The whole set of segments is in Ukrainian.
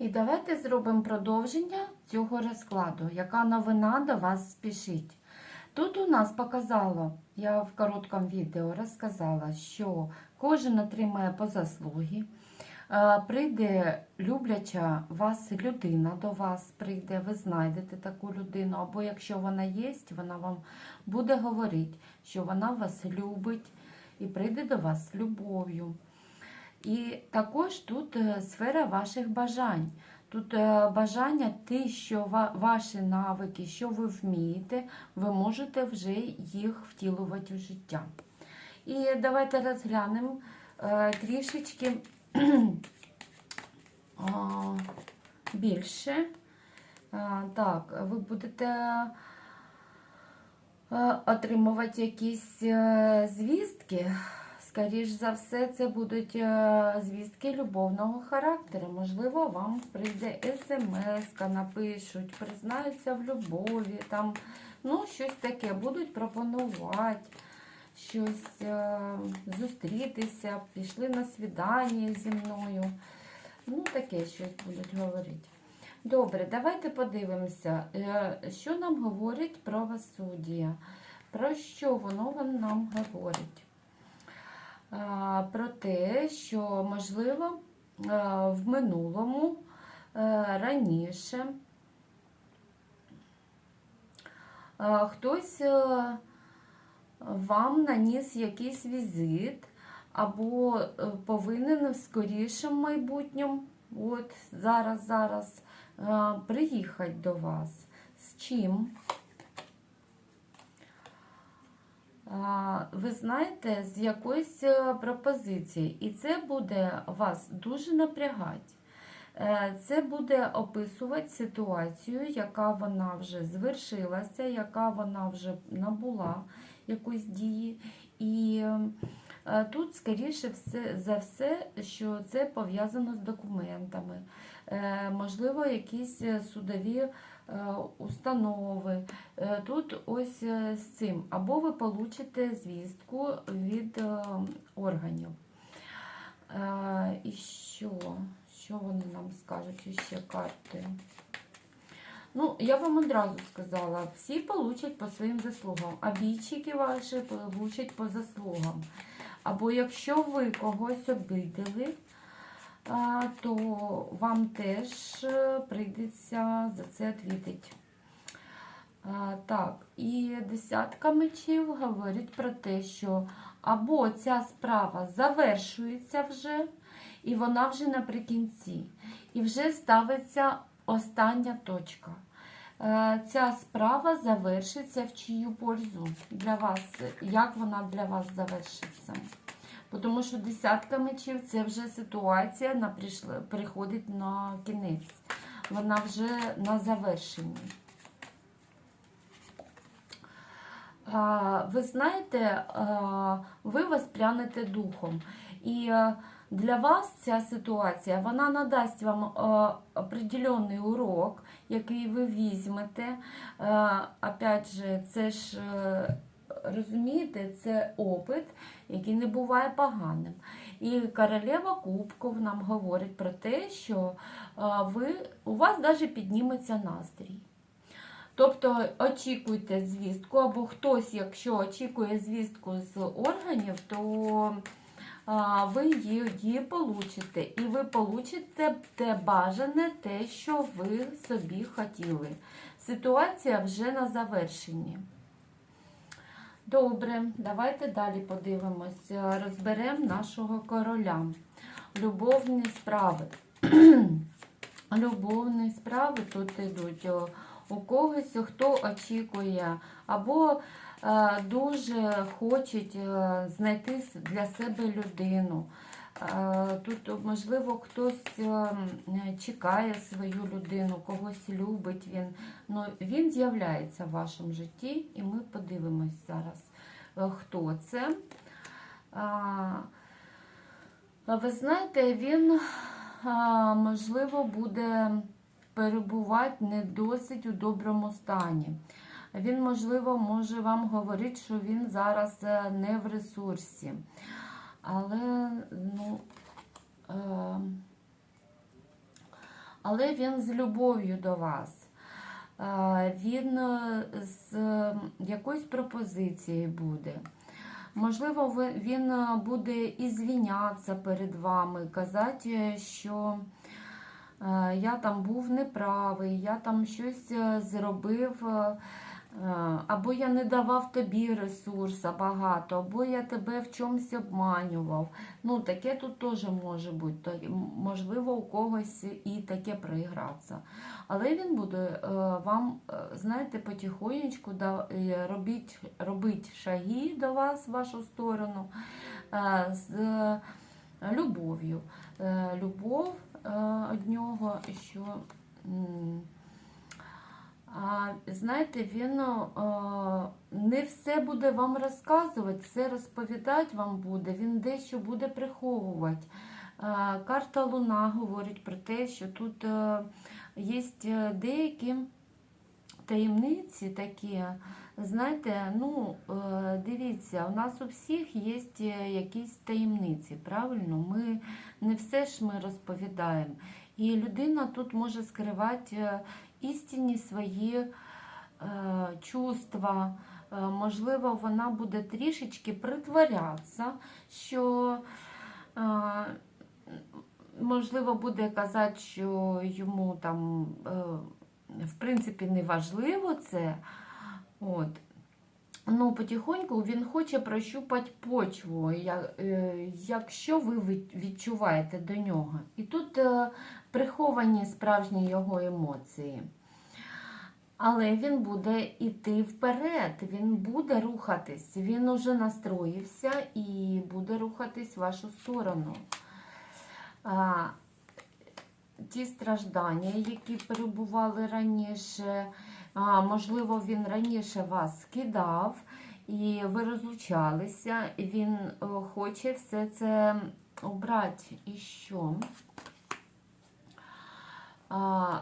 І давайте зробимо продовження цього розкладу, яка новина до вас спішить. Тут у нас показало, я в короткому відео розказала, що кожен отримає по заслуги. Е, Прийде любляча вас людина до вас, прийде, ви знайдете таку людину, або якщо вона є, вона вам буде говорити, що вона вас любить і прийде до вас з любов'ю. І також тут е, сфера ваших бажань. Тут е, бажання, ті, що ваші навики, що ви вмієте, ви можете вже їх втілювати в життя. І давайте розглянемо е, трішечки більше. Так, ви будете отримувати якісь звістки. Скоріш за все, це будуть е, звістки любовного характеру. Можливо, вам прийде смс, напишуть, признаються в любові, там, ну, щось таке, будуть пропонувати, щось е, зустрітися, пішли на свідання зі мною. Ну, таке щось будуть говорити. Добре, давайте подивимося, е, що нам говорить правосуддя. Про що воно нам говорить? Про те, що, можливо, в минулому е, раніше хтось е, вам наніс якийсь візит, або е, повинен в скорішому майбутньому, от зараз, зараз, приїхати до вас. З чим? А, Ви знаєте, з якоїсь е, пропозиції, і це буде вас дуже напрягати. Е, Це буде описувати ситуацію, яка вона вже звершилася, яка вона вже набула якоїсь дії. І е, тут, скоріше за все, що це пов'язано з документами, можливо, якісь судові установи. Е, Тут ось е, з цим. Або ви получите звістку від е, органів. Е, І що? Що вони нам скажуть іще карти? Ну, я вам одразу сказала, всі получать по своїм заслугам, а бійчики ваші получать по заслугам. Або якщо ви когось обидели, а, то вам теж е, прийдеться за це відповідати. Так, і десятка мечів говорить про те, що або ця справа завершується вже, і вона вже наприкінці, і вже ставиться остання точка. Е, Ця справа завершиться в чию пользу для вас, як вона для вас завершиться. Тому що десятка мечів це вже ситуація на прийшла- приходить на кінець. Вона вже на завершенні. А, Ви знаєте, а, ви воспрянете духом. І е, для вас ця ситуація вона надасть вам е, определенний урок, який ви візьмете. Е, Опять же, це ж розумієте, це опит, який не буває поганим. І королева кубків нам говорить про те, що ви, у вас навіть підніметься настрій. Тобто очікуйте звістку, або хтось, якщо очікує звістку з органів, то ви її, її получите. І ви получите те бажане, те, що ви собі хотіли. Ситуація вже на завершенні. Добре, давайте далі подивимось. Розберемо нашого короля. Любовні справи. Любовні справи тут йдуть. У когось, хто очікує, або е, дуже хоче е, знайти для себе людину. Е, Тут, можливо, хтось е, чекає свою людину, когось любить він. Ну, він з'являється в вашому житті, і ми подивимось зараз, е, хто це. Ви знаєте, він, можливо, буде перебувати не досить у доброму стані. Він, можливо, може вам говорити, що він зараз не в ресурсі. Але, ну, е, але він з любов'ю до вас. Е, Він е, з е, якоюсь пропозицією буде. Можливо, він е, буде і звінятися перед вами, казати, що я там був неправий, я там щось зробив, або я не давав тобі ресурсу багато, або я тебе в чомусь обманював. Ну, таке тут теж може бути. Можливо, у когось і таке проігратися. Але він буде е, вам, е, знаєте, потихонечку е, робить шаги до вас, в вашу сторону, е, з е, любов'ю. Е, Любов е, від нього, що. Знаєте, він е, не все буде вам розказувати, все розповідати вам буде, він дещо буде приховувати. Е, Карта Луна говорить про те, що тут е, є деякі таємниці такі. Знаєте, ну е, дивіться, у нас у всіх є е, якісь таємниці, правильно? Ми не все ж ми розповідаємо. І людина тут може скривати е, істинні свої е, чувства. Е, Можливо, вона буде трішечки притворятися, що е, можливо буде казати, що йому там в принципі не важливо це. От. Ну, потихоньку він хоче прощупати почву, е, якщо ви ви- відчуваєте до нього. І тут е, приховані справжні його емоції. Але він буде йти вперед, він буде рухатись, він уже настроївся і буде рухатись в вашу сторону. А, ті страждання, які перебували раніше, можливо, він раніше вас скидав, і ви розлучалися, і він хоче все це обрати. І що? А,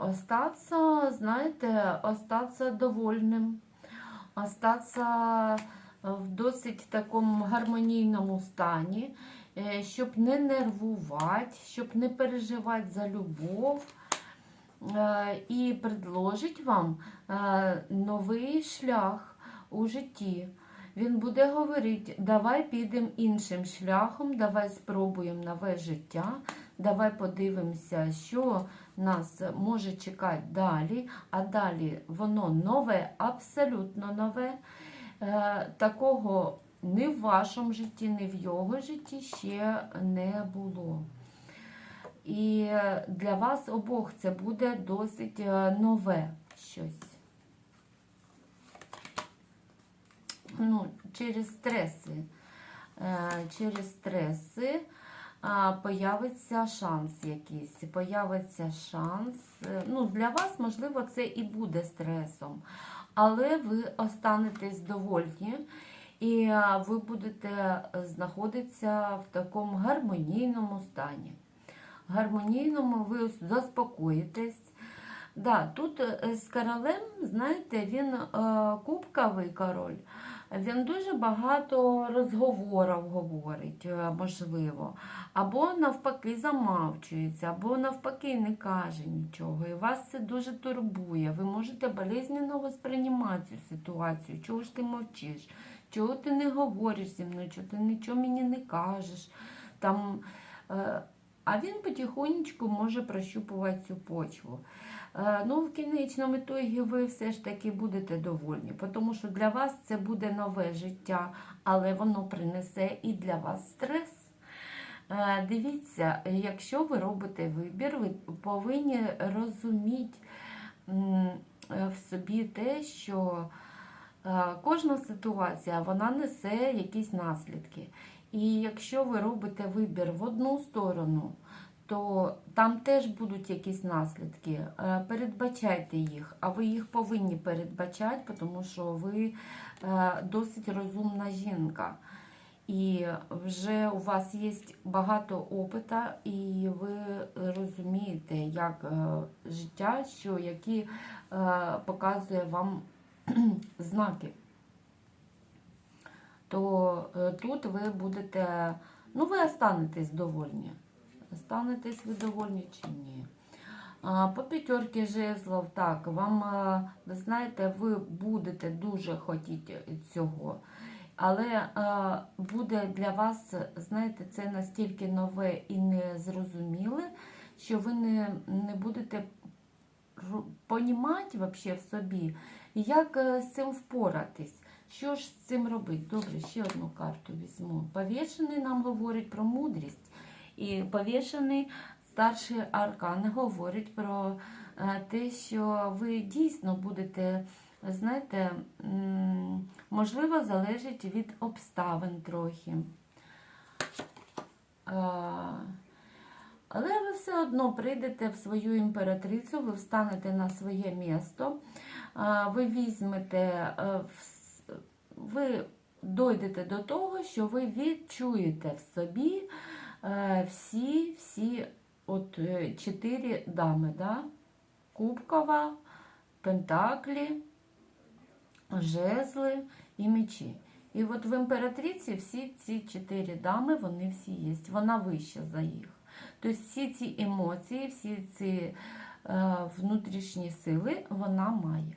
остаться, знаєте, остаться довольним, остаться в досить такому гармонійному стані, е, щоб не нервувати, щоб не переживати за любов. Е, І предложить вам е, новий шлях у житті. Він буде говорити, давай підемо іншим шляхом, давай спробуємо нове життя, давай подивимося, що нас може чекати далі, а далі воно нове, абсолютно нове. Е, Такого ні в вашому житті, ні в його житті ще не було. І для вас обох це буде досить е, нове щось. Ну, через стреси. Е, Через стреси появиться шанс якийсь. Появиться шанс. Е, Ну, для вас, можливо, це і буде стресом. Але ви останетесь довольні. І ви будете знаходитися в такому гармонійному стані. Гармонійному ви заспокоїтесь. Да, тут е, з королем, знаєте, він е, кубковий король. Він дуже багато розговорів говорить, е, можливо. Або навпаки замовчується, або навпаки не каже нічого. І вас це дуже турбує. Ви можете болезненно сприймати цю ситуацію. Чого ж ти мовчиш? Чого ти не говориш зі мною? Чого ти нічого мені не кажеш? Там, а він потихонечку може прощупувати цю почву. Е, Ну, в кінечному ітогі ви все ж таки будете довольні, тому що для вас це буде нове життя, але воно принесе і для вас стрес. Е, Дивіться, якщо ви робите вибір, ви повинні розуміти е, в собі те, що кожна ситуація вона несе якісь наслідки. І якщо ви робите вибір в одну сторону, то там теж будуть якісь наслідки. Е, Передбачайте їх, а ви їх повинні передбачати, тому що ви е, досить розумна жінка. І вже у вас є багато опита, і ви розумієте, як е, життя, що які показує вам знаки. То е, тут ви будете, ну ви останетесь довольні. Останетесь ви довольні чи ні? По п'ятерки жезлов, так, вам, ви знаєте, ви будете дуже хотіти цього. Але буде для вас, знаєте, це настільки нове і незрозуміле, що ви не, не будете понімати в собі, як е, з цим впоратись. Що ж з цим робити? Добре, ще одну карту візьму. Повішений нам говорить про мудрість. І повішений старший аркан говорить про е, те, що ви дійсно будете, знаєте, можливо, залежить від обставин трохи. Але ви все одно прийдете в свою імператрицю, ви встанете на своє місто, ви візьмете, е, вс- ви дойдете до того, що ви відчуєте в собі е, всі, всі от е, чотири дами, да? Кубкова, Пентаклі, жезли і мечі. І от в імператриці всі ці чотири дами, вони всі є. Вона вища за їх. Тобто всі ці емоції, всі ці е, внутрішні сили вона має.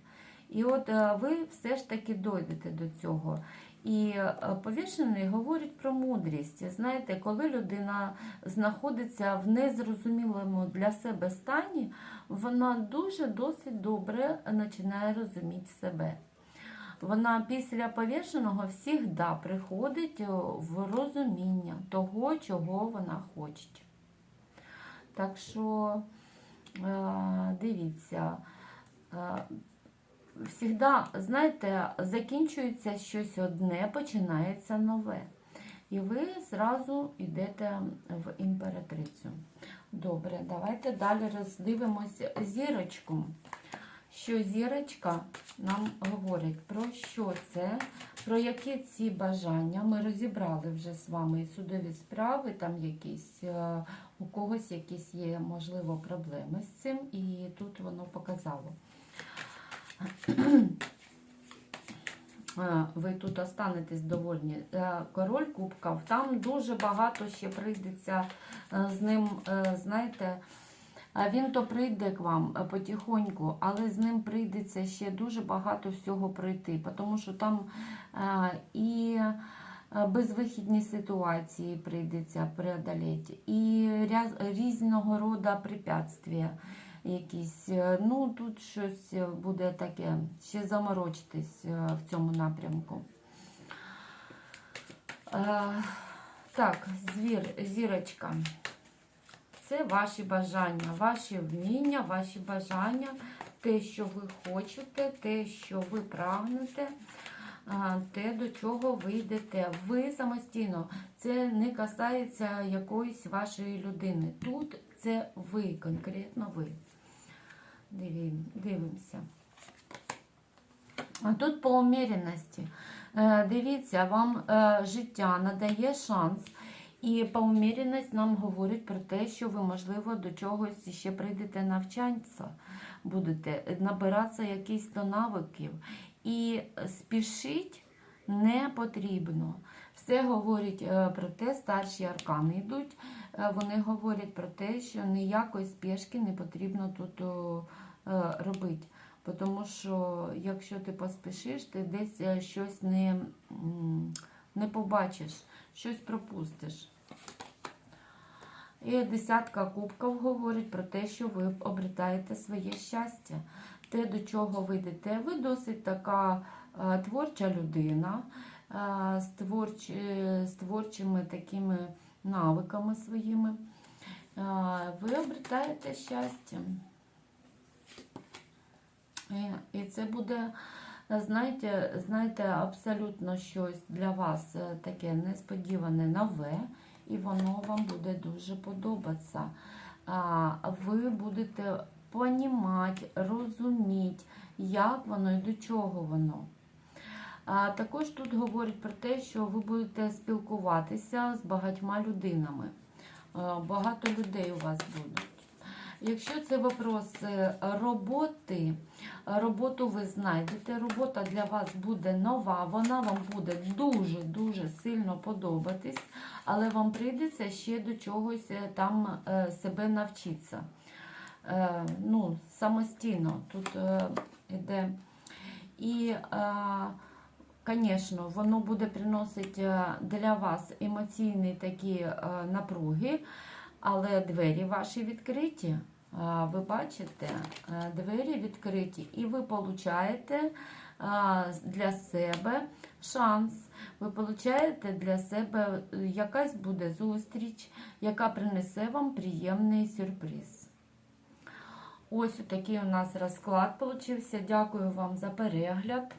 І от е, ви все ж таки дойдете до цього. І е, повішений говорить про мудрість. Знаєте, коли людина знаходиться в незрозумілому для себе стані, вона дуже досить добре починає розуміти себе. Вона після повішеного завжди приходить в розуміння того, чого вона хоче. Так що е, дивіться, е, знаєте, закінчується щось одне, починається нове. І ви зразу йдете в імператрицю. Добре, давайте далі роздивимось зірочку. Що зірочка нам говорить, про що це, про які ці бажання. Ми розібрали вже з вами судові справи, там якісь, е, у когось якісь є, можливо, проблеми з цим, і тут воно показало. Ви тут останетесь довольні. Е, Король кубків, там дуже багато ще прийдеться е, з ним, е, знаєте, він то прийде к вам потихоньку, але з ним прийдеться ще дуже багато всього пройти, тому що там і безвихідні ситуації прийдеться преодоліти, і різного роду препятствия якісь. Е, Ну, тут щось буде таке, ще заморочитись е, в цьому напрямку. Е, Так, звір, зірочка. Це ваші бажання, ваші вміння, ваші бажання, те, що ви хочете, те, що ви прагнете, те, до чого ви йдете. Ви самостійно. Це не касається якоїсь вашої людини. Тут це ви, конкретно ви. Дивимося. А тут по уміряності. Е, Дивіться, вам е, життя надає шанс. І по уміряність нам говорить про те, що ви, можливо, до чогось ще прийдете навчатися, будете набиратися якісь то навиків. І спішить не потрібно. Все говорить е, про те, старші аркани йдуть, е, вони говорять про те, що ніякої спешки не потрібно тут е, робити. Тому що якщо ти поспішиш, ти десь щось не, не побачиш, щось пропустиш. І десятка кубків говорить про те, що ви обретаєте своє щастя. Те, до чого ви йдете. Ви досить така творча людина з, творч, е, з творчими такими навиками своїми. Ви обретаєте щастя. І, це буде, знаєте, знаєте, абсолютно щось для вас е, таке несподіване нове, і воно вам буде дуже подобатися. Ви будете понімати, розуміти, як воно і до чого воно. Також тут говорить про те, що ви будете спілкуватися з багатьма людинами. Е, Багато людей у вас будуть. Якщо це вопроси роботи, роботу ви знайдете, робота для вас буде нова, вона вам буде дуже-дуже сильно подобатись, але вам прийдеться ще до чогось е, там е, себе навчитися. е, ну, самостійно тут е, йде. І, звісно, воно буде приносити е, для вас емоційні такі е, напруги, але двері ваші відкриті. Ви бачите, е, двері відкриті, і ви получаєте для себе шанс. Ви получаєте для себе е, якась буде зустріч, яка принесе вам приємний сюрприз. Ось такий у нас розклад получився. Дякую вам за перегляд.